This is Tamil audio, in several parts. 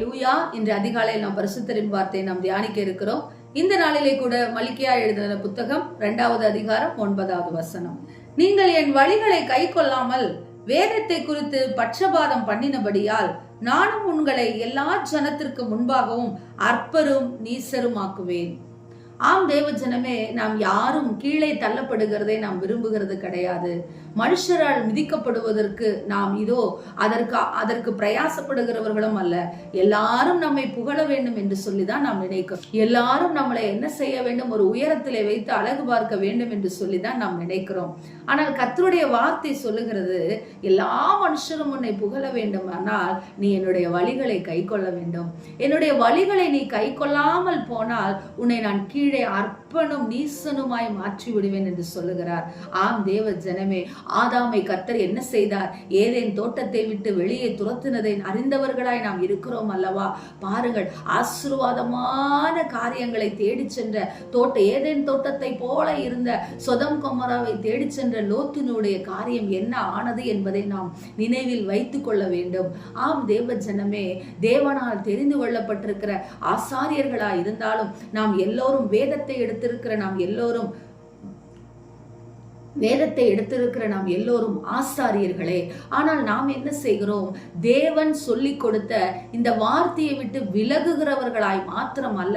லூயா இன்று அதிகாலையில் நாம் பரிசுத்தரின் வார்த்தையை நாம் தியானிக்க இருக்கிறோம். இந்த நாளிலே கூட மலிக்கியா எழுதின புத்தகம் இரண்டாவது அதிகாரம் ஒன்பதாவது வசனம். நீங்கள் என் வழிகளை கை கொள்ளாமல் வேதத்தை குறித்து பட்சபாதம் பண்ணினபடியால் நானும் உங்களை எல்லா ஜனத்திற்கு முன்பாகவும் அற்பரும் நீசருமாக்குவேன். ஆம் தேவ ஜனமே நாம் யாரும் கீழே தள்ளப்படுகிறதை நாம் விரும்புகிறது கிடையாது. மனுஷரால் மிதிக்கப்படுவதற்கு நாம் இதோ அதற்கு அதற்கு பிரயாசப்படுகிறவர்களும் அல்ல. எல்லாரும் நம்மை புகழ வேண்டும் என்று சொல்லிதான் நாம் நினைக்கிறோம் எல்லாரும் நம்மளை என்ன செய்ய வேண்டும்? ஒரு உயரத்திலே வைத்து அழகு பார்க்க வேண்டும் என்று சொல்லிதான் நாம் நினைக்கிறோம். ஆனால் கத்தருடைய வார்த்தை சொல்லுகிறது எல்லா மனுஷரும் உன்னை புகழ வேண்டும். ஆனால் நீ என்னுடைய வழிகளை கை கொள்ள வேண்டும். என்னுடைய வழிகளை நீ கை கொள்ளாமல் போனால் உன்னை நான் கீழே அர்ப்பனும் நீசனுமாய் மாற்றி விடுவேன் என்று சொல்லுகிறார். ஆம் தேவ ஜனமே ஆதாமை கர்த்தர் என்ன செய்தார்? ஏதேன் தோட்டத்தை விட்டு வெளியே துரத்தினதை அறிந்தவர்களாய் நாம் இருக்கிறோம் அல்லவா? பாருங்கள் ஆசீர்வாதமான காரியங்களை தேடி சென்ற தோட்ட ஏதேன் தோட்டத்தை போல இருந்த சொதம் கொமராவை தேடி சென்ற லோத்தினுடைய காரியம் என்ன ஆனது என்பதை நாம் நினைவில் வைத்துக் கொள்ள வேண்டும். ஆம் தேவ ஜனமே தேவனால் தெரிந்து கொள்ளப்பட்டிருக்கிற ஆசாரியர்களாய் இருந்தாலும் நாம் எல்லோரும் வேதத்தை எடுத்திருக்கிற நாம் எல்லோரும் வேதத்தை எடுத்திருக்கிற நாம் எல்லோரும் ஆசாரியர்களே. ஆனால் நாம் என்ன செய்கிறோம்? தேவன் சொல்லி கொடுத்த இந்த வார்த்தையை விட்டு விலகுகிறவர்களாய் மாத்திரம் அல்ல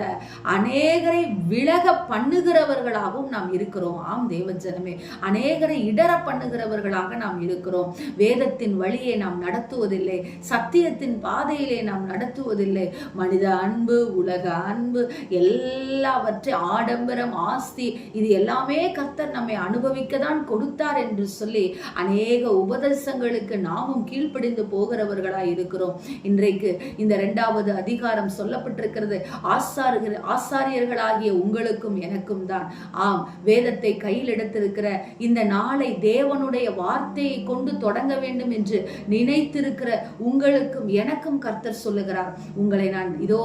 அநேகரை விலக பண்ணுகிறவர்களாகவும் நாம் இருக்கிறோம். ஆம் தேவஜனமே அநேகரை இடர பண்ணுகிறவர்களாக நாம் இருக்கிறோம். வேதத்தின் வழியை நாம் நடத்துவதில்லை சத்தியத்தின் பாதையிலே நாம் நடத்துவதில்லை. மனித அன்பு உலக அன்பு எல்லாவற்றை ஆடம்பரம் ஆஸ்தி இது எல்லாமே கர்த்தர் நம்மை அனுபவிக்க தான் கொடுத்தார் என்று சொல்லி அநேக உபதேசங்களுக்கு நாமும் கீழ்ப்படிந்து போகிறவர்களாய் இருக்கிறோம். இன்றைக்கு இந்த இரண்டாவது அதிகாரம் சொல்லப்பட்டிருக்கிறது. ஆசாரியர்கள் ஆசாரியர்களாகிய உங்களுக்கும் எனக்கும் தான். ஆம் வேதத்தை கையில் எடுத்திருக்கிற இந்த நாளை தேவனுடைய வார்த்தையை கொண்டு தொடங்க வேண்டும் என்று நினைத்திருக்கிற உங்களுக்கும் எனக்கும் கர்த்தர் சொல்லுகிறார். உங்களை நான் இதோ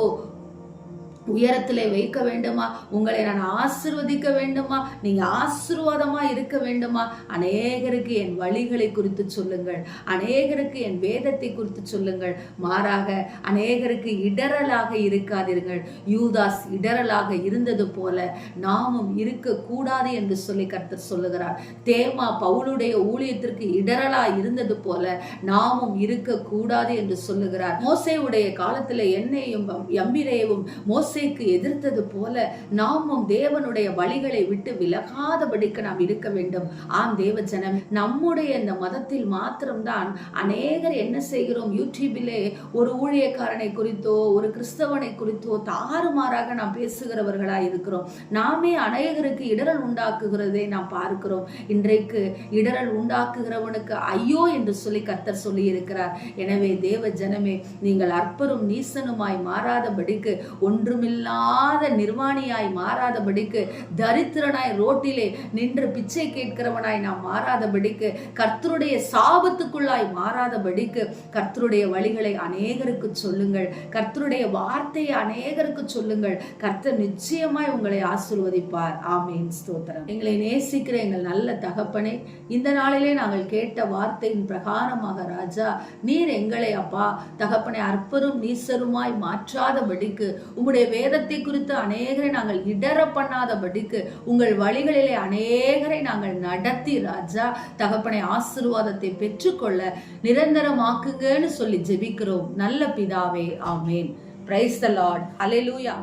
உயரத்திலே வைக்க வேண்டுமா? உங்களை நான் ஆசிர்வதிக்க வேண்டுமா? நீங்கள் ஆசீர்வாதமா இருக்க வேண்டுமா? அநேகருக்கு என் வழிகளை குறித்து சொல்லுங்கள். அநேகருக்கு என் வேதத்தை குறித்து சொல்லுங்கள். மாறாக அநேகருக்கு இடரலாக இருக்காதீர்கள். யூதாஸ் இடரலாக இருந்தது போல நாமும் இருக்கக்கூடாது என்று சொல்லி கர்த்தர் சொல்லுகிறார். தேமா பவுலுடைய ஊழியத்திற்கு இடரலா இருந்தது போல நாமும் இருக்கக்கூடாது என்று சொல்லுகிறார். மோசையுடைய காலத்தில் என்னையும் எம்பிரேவும் மோச மோசைக்கு எதிர்த்தது போல நாமும் தேவனுடைய வழிகளை விட்டு விலகாதபடிக்கு நாம் இருக்க வேண்டும். ஆம் தேவ ஜனம் நம்முடைய இந்த மதத்தில் மாத்திரம்தான் அநேகர் என்ன செய்கிறோம்? யூடியூபிலே ஒரு ஊழியக்காரனை குறித்தோ ஒரு கிறிஸ்தவனை குறித்தோ தாறுமாறாக நாம் பேசுகிறவர்களா இருக்கிறோம். நாமே அநேகருக்கு இடரல் உண்டாக்குகிறதை நாம் பார்க்கிறோம். இன்றைக்கு இடரல் உண்டாக்குகிறவனுக்கு ஐயோ என்று சொல்லி கத்தர் சொல்லி இருக்கிறார் எனவே தேவ ஜனமே நீங்கள் அற்பரும் நீசனுமாய் மாறாதபடிக்கு ஒன்றும் ஒன்றுமில்லாத நிர்வாணியாய் மாறாதபடிக்கு தரித்திரனாய் ரோட்டிலே நின்று பிச்சை கேட்கிறவனாய் நாம் மாறாதபடிக்கு கர்த்தருடைய சாபத்துக்குள்ளாய் மாறாதபடிக்கு கர்த்தருடைய வழிகளை அநேகருக்கு சொல்லுங்கள். கர்த்தருடைய வார்த்தையை அநேகருக்கு சொல்லுங்கள். கர்த்தர் நிச்சயமாய் உங்களை ஆசிர்வதிப்பார். ஆமேன். ஸ்தோத்திரம். எங்களை நேசிக்கிற எங்கள் நல்ல தகப்பனே இந்த நாளிலே நாங்கள் கேட்ட வார்த்தையின் பிரகாரமாக ராஜா நீர் எங்களை அப்பா தகப்பனை அற்பரும் நீசருமாய் மாற்றாதபடிக்கு உங்களுடைய வேதத்தை குறித்து அநேகரை நாங்கள் இடர பண்ணாதபடிக்கு உங்கள் வழிகளிலே அநேகரை நாங்கள் நடத்தி ராஜா தகப்பனை ஆசிர்வாதத்தை பெற்றுக்கொள்ள நிரந்தரமாக்குங்கன்னு சொல்லி ஜெபிக்கிறோம். நல்ல பிதாவே ஆமேன். பிரைஸ் த லார்ட் லூயா